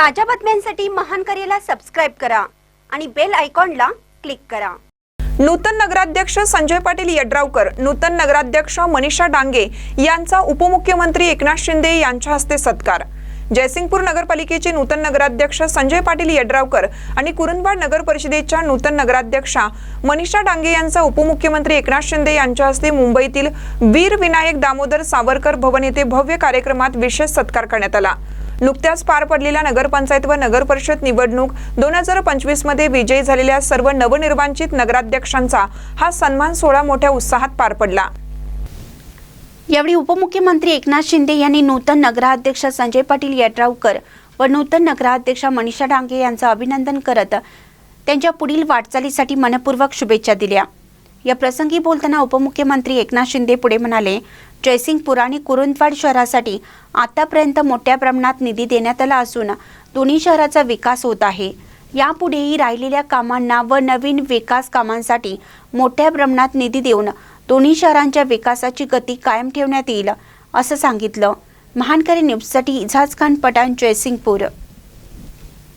ताज्या बातम्यांसाठी महान करेला सबस्क्राईब करा आणि बेल आयकॉनला क्लिक करा. नूतन नगराध्यक्ष संजय पाटील यड्रावकर नूतन नगराध्यक्ष मनीषा डांगे यांचा उपमुख्यमंत्री एकनाथ शिंदे यांच्या हस्ते सत्कार. जयसिंगपूर नगरपालिकेचे नूतन नगराध्यक्ष संजय पाटील यड्रावकर आणि कुरुंदवाड नगर परिषदेच्या नूतन नगराध्यक्षा मनीषा डांगे यांचा उपमुख्यमंत्री एकनाथ शिंदे यांच्या हस्ते मुंबईतील वीर विनायक दामोदर सावरकर भवन येथे भव्य कार्यक्रमात विशेष सत्कार करण्यात आला. नुकत्याच पार पडलेल्या नगरपंचायत व नगर परिषद निवडणूक दोन हजार पंचवीसमध्ये विजयी झालेल्या सर्व नवनिर्वाचित नगराध्यक्षांचा हा सन्मान सोहळा मोठ्या उत्साहात पार पडला. यावेळी उपमुख्यमंत्री एकनाथ शिंदे यांनी नूतन नगराध्यक्ष संजय पाटील यड्रावकर व नूतन नगराध्यक्षा मनीषा डांगे यांचं अभिनंदन करत त्यांच्या पुढील वाटचालीसाठी मनपूर्वक शुभेच्छा दिल्या. या प्रसंगी बोलताना उपमुख्यमंत्री एकनाथ शिंदे पुढे म्हणाले जयसिंगपूर आणि कुरुंदवाड शहरासाठी आतापर्यंत मोठ्या प्रमाणात निधी देण्यात आला असून दोन्ही शहराचा विकास होत आहे. यापुढेही राहिलेल्या कामांना व नवीन विकास कामांसाठी मोठ्या प्रमाणात निधी देऊन दोन्ही शहरांच्या विकासाची गती कायम ठेवण्यात येईल असं सांगितलं. महानकरी न्यूजसाठी इजाज खान पठाण जयसिंगपूर.